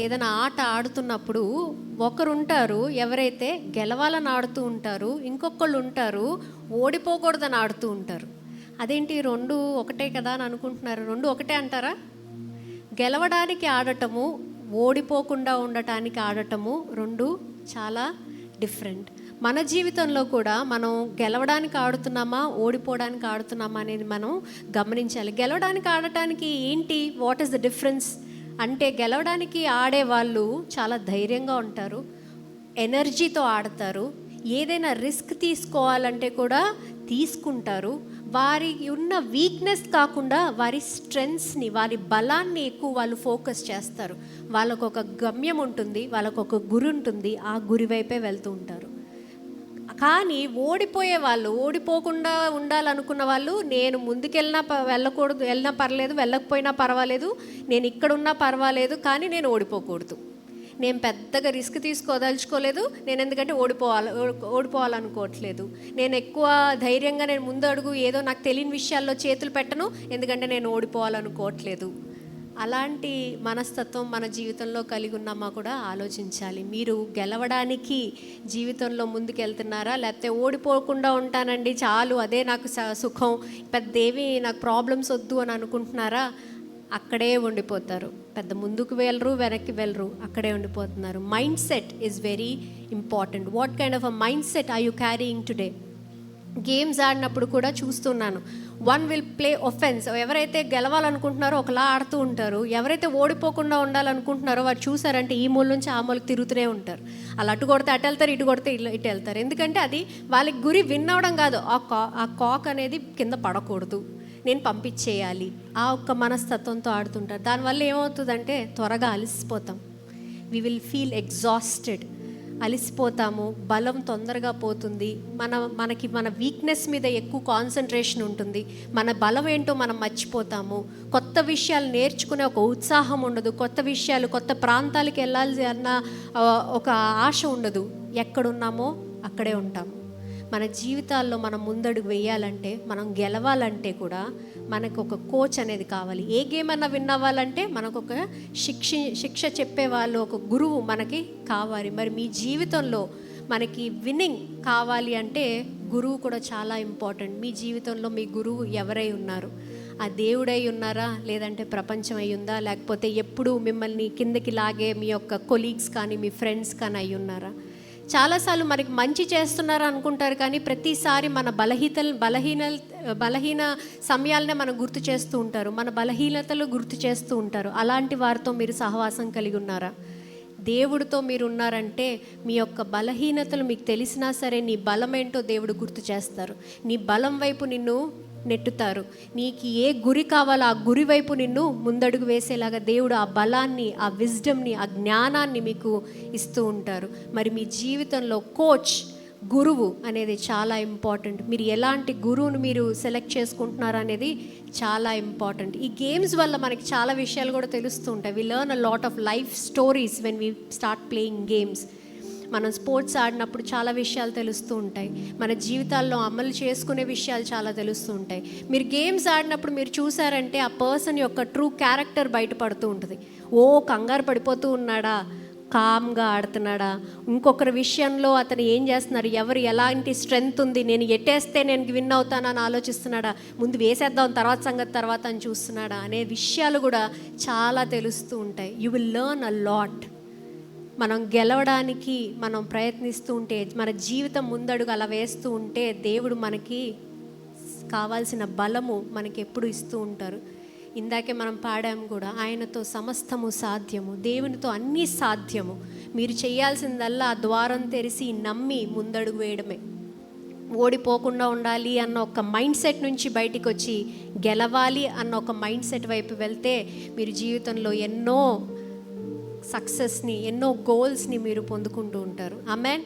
ఏదైనా ఆట ఆడుతున్నప్పుడు ఒకరు ఉంటారు ఎవరైతే గెలవాలని ఆడుతూ ఉంటారు ఇంకొకళ్ళు ఉంటారు ఓడిపోకూడదని ఆడుతూ ఉంటారు. అదేంటి రెండు ఒకటే కదా అని అనుకుంటున్నారు? రెండు ఒకటే అంటారా? గెలవడానికి ఆడటము ఓడిపోకుండా ఉండటానికి ఆడటము రెండు చాలా డిఫరెంట్. మన జీవితంలో కూడా మనం గెలవడానికి ఆడుతున్నామా ఓడిపోవడానికి ఆడుతున్నామా అనేది మనం గమనించాలి. గెలవడానికి ఆడటానికి ఏంటి? What is the difference? అంటే గెలవడానికి ఆడే వాళ్ళు చాలా ధైర్యంగా ఉంటారు ఎనర్జీతో ఆడతారు ఏదైనా రిస్క్ తీసుకోవాలంటే కూడా తీసుకుంటారు. వారి ఉన్న వీక్నెస్ కాకుండా వారి స్ట్రెంగ్స్ని వారి బలాన్ని ఎక్కువ వాళ్ళు ఫోకస్ చేస్తారు. వాళ్ళకు ఒక గమ్యం ఉంటుంది వాళ్ళకు ఒక గురి ఉంటుంది ఆ గురి వైపే వెళ్తూ ఉంటారు. కానీ ఓడిపోయే వాళ్ళు ఓడిపోకుండా ఉండాలనుకున్న వాళ్ళు నేను ముందుకెళ్ళినా ప- వెళ్ళకూడదు వెళ్ళినా పర్లేదు వెళ్ళకపోయినా పర్వాలేదు నేను ఇక్కడ ఉన్నా పర్వాలేదు కానీ నేను ఓడిపోకూడదు. నేను పెద్దగా రిస్క్ తీసుకోదలుచుకోలేదు నేను ఎందుకంటే ఓడిపోవాలి ఓడిపోవాలనుకోవట్లేదు. నేను ఎక్కువ ధైర్యంగా నేను ముందు అడుగు ఏదో నాకు తెలియని విషయాల్లో చేతులు పెట్టను ఎందుకంటే నేను ఓడిపోవాలనుకోవట్లేదు. అలాంటి మనస్తత్వం మన జీవితంలో కలిగి ఉన్నామా కూడా ఆలోచించాలి. మీరు గెలవడానికి జీవితంలో ముందుకెళ్తున్నారా? లేకపోతే ఓడిపోకుండా ఉంటానండి చాలు అదే నాకు స- సుఖం పెద్ద నాకు ప్రాబ్లమ్స్ వద్దు అని అనుకుంటున్నారా? అక్కడే ఉండిపోతారు. పెద్ద ముందుకు వెళ్ళరు వెనక్కి వెళ్ళరు అక్కడే ఉండిపోతున్నారు. Mind set is very important. What kind of a mind set I you carrying today? Games ఆడినప్పుడు కూడా చూస్తున్నాను. One will play offence. ఎవరైతే గెలవాలనుకుంటున్నారో ఒకలా ఆడుతూ ఉంటారు. ఎవరైతే ఓడిపోకుండా ఉండాలనుకుంటున్నారో వారు చూసారంటే ఈ మూల నుంచి ఆ మూలకి తిరుగుతూనే ఉంటారు. అలా అటు కొడితే అటు వెళ్తారు ఇటు కొడితే ఇటు ఇటు వెళ్తారు. ఎందుకంటే అది వాళ్ళకి గురి విన్ అవడం కాదు. ఆ కా ఆ కాక్ అనేది కింద పడకూడదు. నేను పంపించేయాలి. ఆ ఒక్క మనస్తత్వంతో ఆడుతుంటారు. దానివల్ల ఏమవుతుందంటే త్వరగా అలసిపోతాం. వి విల్ ఫీల్ ఎగ్జాస్టెడ్ అలసిపోతాము బలం తొందరగా పోతుంది మన మనకి మన వీక్నెస్ మీద ఎక్కువ కాన్సన్ట్రేషన్ ఉంటుంది మన బలం ఏంటో మనం మర్చిపోతాము కొత్త విషయాలు నేర్చుకునే ఒక ఉత్సాహం ఉండదు కొత్త విషయాలు కొత్త ప్రాంతాలకు వెళ్ళాలి అన్న ఒక ఆశ ఉండదు ఎక్కడున్నామో అక్కడే ఉంటాము. మన జీవితాల్లో మనం ముందడుగు వేయాలంటే మనం గెలవాలంటే కూడా మనకు ఒక కోచ్ అనేది కావాలి. ఏ గేమ్ అన్నా విన్ అవ్వాలంటే మనకు ఒక శిక్ష శిక్ష చెప్పే వాళ్ళు ఒక గురువు మనకి కావాలి. మరి మీ జీవితంలో మనకి విన్నింగ్ కావాలి అంటే గురువు కూడా చాలా ఇంపార్టెంట్ మీ జీవితంలో మీ గురువు ఎవరై ఉన్నారు? ఆ దేవుడై ఉన్నారా? లేదంటే ప్రపంచం అయి ఉందా? లేకపోతే ఎప్పుడు మిమ్మల్ని కిందకి లాగే మీ యొక్క కొలీగ్స్ కానీ మీ ఫ్రెండ్స్ కానీ అయి ఉన్నారా? చాలాసార్లు మనకి మంచి చేస్తున్నారు అనుకుంటారు కానీ ప్రతిసారి మన బలహీతలు బలహీన బలహీన సమయాలనే మనం గుర్తు చేస్తూ ఉంటారు. మన బలహీనతలు గుర్తు చేస్తూ ఉంటారు. అలాంటి వారితో మీరు సహవాసం కలిగి ఉన్నారా? దేవుడితో మీరు ఉన్నారంటే మీ యొక్క బలహీనతలు మీకు తెలిసినా సరే నీ బలం ఏంటో దేవుడు గుర్తు చేస్తారు. నీ బలం వైపు నిన్ను నెట్టుతారు. నీకు ఏ గురి కావాలో ఆ గురి వైపు నిన్ను ముందడుగు వేసేలాగా దేవుడు ఆ బలాన్ని ఆ విజ్డమ్ని ఆ జ్ఞానాన్ని మీకు ఇస్తూ ఉంటారు. మరి మీ జీవితంలో కోచ్ గురువు అనేది చాలా ఇంపార్టెంట్. మీరు ఎలాంటి గురువును మీరు సెలెక్ట్ చేసుకుంటున్నారు అనేది చాలా ఇంపార్టెంట్. ఈ గేమ్స్ వల్ల మనకి చాలా విషయాలు కూడా తెలుస్తూ ఉంటాయి. We learn a lot of life stories when we start playing games మనం స్పోర్ట్స్ ఆడినప్పుడు చాలా విషయాలు తెలుస్తూ ఉంటాయి. మన జీవితాల్లో అమలు చేసుకునే విషయాలు చాలా తెలుస్తూ ఉంటాయి. మీరు గేమ్స్ ఆడినప్పుడు మీరు చూసారంటే ఆ పర్సన్ యొక్క ట్రూ క్యారెక్టర్ బయటపడుతూ ఉంటుంది. ఓ కంగారు పడిపోతూ ఉన్నాడా? కామ్గా ఆడుతున్నాడా? ఇంకొకరి విషయంలో అతను ఏం చేస్తున్నారు ఎవరు ఎలాంటి స్ట్రెంగ్త్ ఉంది? నేను ఎట్టేస్తే నేను విన్ అవుతానని ఆలోచిస్తున్నాడా? ముందు వేసేద్దాం తర్వాత సంగతి తర్వాత అని చూస్తున్నాడా? అనే విషయాలు కూడా చాలా తెలుస్తూ ఉంటాయి. You will learn a lot మనం గెలవడానికి మనం ప్రయత్నిస్తూ ఉంటే మన జీవితం ముందడుగు అలా వేస్తూ ఉంటే దేవుడు మనకి కావాల్సిన బలము మనకి ఎప్పుడు ఇస్తూ ఉంటారు. ఇందాకే మనం పాడాము కూడా ఆయనతో సమస్తము సాధ్యము దేవునితో అన్నీ సాధ్యము. మీరు చేయాల్సిందల్లా ఆ ద్వారం తెరిచి నమ్మి ముందడుగు వేయడమే. ఓడిపోకుండా ఉండాలి అన్న ఒక మైండ్ సెట్ నుంచి బయటికి వచ్చి గెలవాలి అన్న ఒక మైండ్ సెట్ వైపు వెళ్తే మీరు జీవితంలో ఎన్నో సక్సెస్ని ఎన్నో గోల్స్ని మీరు పొందుకుంటూ ఉంటారు. ఆమెన్